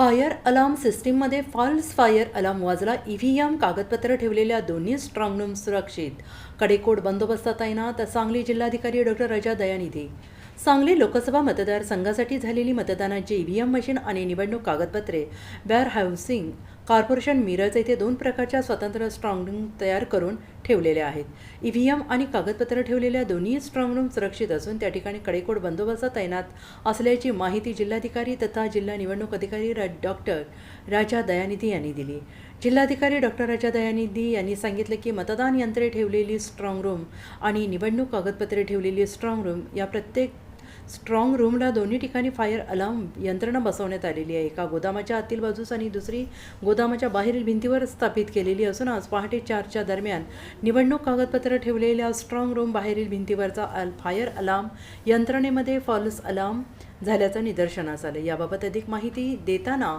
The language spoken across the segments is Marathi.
फायर अलार्म सिस्टीममध्ये फॉल्स फायर अलार्म वाजला. ई व्ही एम कागदपत्र ठेवलेल्या दोन्ही स्ट्रॉंग रूम सुरक्षित. कडेकोट बंदोबस्तात तैनात सांगली जिल्हाधिकारी डॉक्टर रजा दयानिधी. सांगली लोकसभा मतदारसंघासाठी झालेली मतदानाची ई व्ही एम मशीन आणि निवडणूक कागदपत्रे. बॅर हाऊसिंग कॉर्पोरेशन मिरज येथे दोन प्रकारच्या स्वतंत्र स्ट्रॉंगरूम तयार करून ठेवलेल्या आहेत. ई व्ही एम आणि कागदपत्र ठेवलेल्या दोन्ही स्ट्रॉंगरूम सुरक्षित असून त्या ठिकाणी कडेकोट बंदोबस्त तैनात असल्याची माहिती जिल्हाधिकारी तथा जिल्हा निवडणूक अधिकारी रा डॉक्टर राजा दयानिधी यांनी दिली. जिल्हाधिकारी डॉक्टर राजा दयानिधी यांनी सांगितलं की मतदान यंत्रे ठेवलेली स्ट्रॉंग रूम आणि निवडणूक कागदपत्रे ठेवलेली स्ट्रॉंग रूम या प्रत्येक स्ट्रॉंग रूमला दोन्ही ठिकाणी फायर अलार्म यंत्रणा बसवण्यात आलेली आहे. एका गोदामाच्या आतील बाजूस आणि दुसरी गोदामाच्या बाहेरील भिंतीवर स्थापित केलेली असून आज पहाटे चारच्या दरम्यान निवडणूक कागदपत्र ठेवलेल्या स्ट्रॉंग रूम बाहेरील भिंतीवरचा अल फायर अलार्म यंत्रणेमध्ये फॉल्स अलार्म झाल्याचं निदर्शनास आलं. याबाबत अधिक माहिती देताना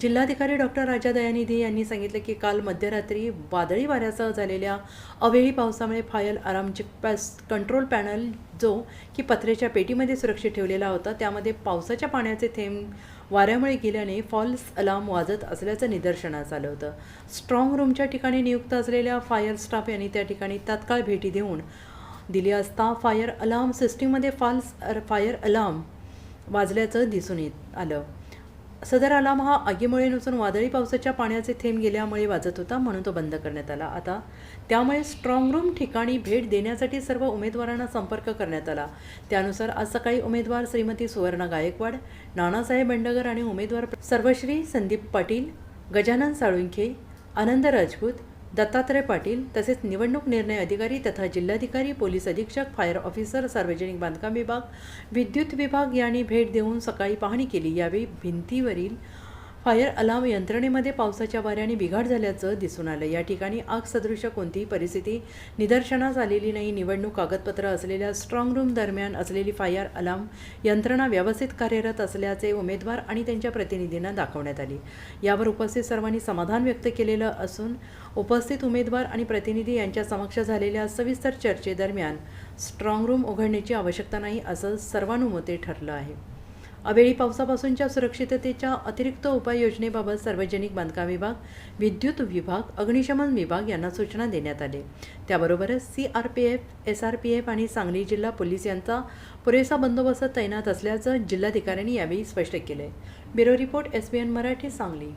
जिल्हाधिकारी डॉक्टर राजा दयानिधी यांनी सांगितलं की काल मध्यरात्री वादळी वाऱ्यासह झालेल्या अवेळी पावसामुळे फायल अलार्मचे पॅस कंट्रोल पॅनल जो की पत्र्याच्या पेटीमध्ये सुरक्षित ठेवलेला होता त्यामध्ये पावसाच्या पाण्याचे थेंब वाऱ्यामुळे गेल्याने फॉल्स अलार्म वाजत असल्याचं निदर्शनास आलं होतं. स्ट्रॉंग रूमच्या ठिकाणी नियुक्त असलेल्या फायर स्टाफ यांनी त्या ठिकाणी तात्काळ भेटी देऊन दिली असता फायर अलार्म सिस्टीममध्ये फॉल्स फायर अलार्म वाजल्याचं दिसून येत आलं. सदर आलाम हा आगीमुळे नसून वादळी पावसाच्या पाण्याचे थेंब गेल्यामुळे वाजत होता म्हणून तो बंद करण्यात आला. आता त्यामुळे स्ट्रॉंग रूम ठिकाणी भेट देण्यासाठी सर्व उमेदवारांना संपर्क करण्यात आला. त्यानुसार आज सकाळी उमेदवार श्रीमती सुवर्णा गायकवाड नानासाहेब बंडगर आणि उमेदवार सर्वश्री संदीप पाटील गजानन साळुंखे आनंद राजपूत दत्तात्रय पाटील तसेच निवडणूक निर्णय अधिकारी तथा जिल्हाधिकारी पोलीस अधीक्षक फायर ऑफिसर सार्वजनिक बांधकाम विभाग विद्युत विभाग यांनी भेट देऊन सकाळी पाहणी केली. यावेळी भिंतीवरील फायर अलार्म यंत्रणेमध्ये पावसाच्या वाऱ्याने बिघाड झाल्याचं दिसून आलं. या ठिकाणी आग सदृश कोणतीही परिस्थिती निदर्शनास आलेली नाही. निवडणूक कागदपत्र असलेल्या स्ट्रॉंग रूम दरम्यान असलेली फायर अलार्म यंत्रणा व्यवस्थित कार्यरत असल्याचे उमेदवार आणि त्यांच्या प्रतिनिधींना दाखवण्यात आली. यावर उपस्थित सर्वांनी समाधान व्यक्त केलेलं असून उपस्थित उमेदवार आणि प्रतिनिधी यांच्या समक्ष झालेल्या सविस्तर चर्चेदरम्यान स्ट्रॉंग रूम उघडण्याची आवश्यकता नाही असं सर्वानुमते ठरलं आहे. अवेळी पावसापासूनच्या सुरक्षिततेच्या अतिरिक्त उपाययोजनेबाबत सार्वजनिक बांधकाम विभाग विद्युत विभाग अग्निशमन विभाग यांना सूचना देण्यात आले. त्याबरोबरच C R P F S R P F आणि सांगली जिल्हा पोलीस यांचा पुरेसा बंदोबस्त तैनात असल्याचं जिल्हाधिकाऱ्यांनी यावेळी स्पष्ट केलं bureau report S B N Marathi Sangli.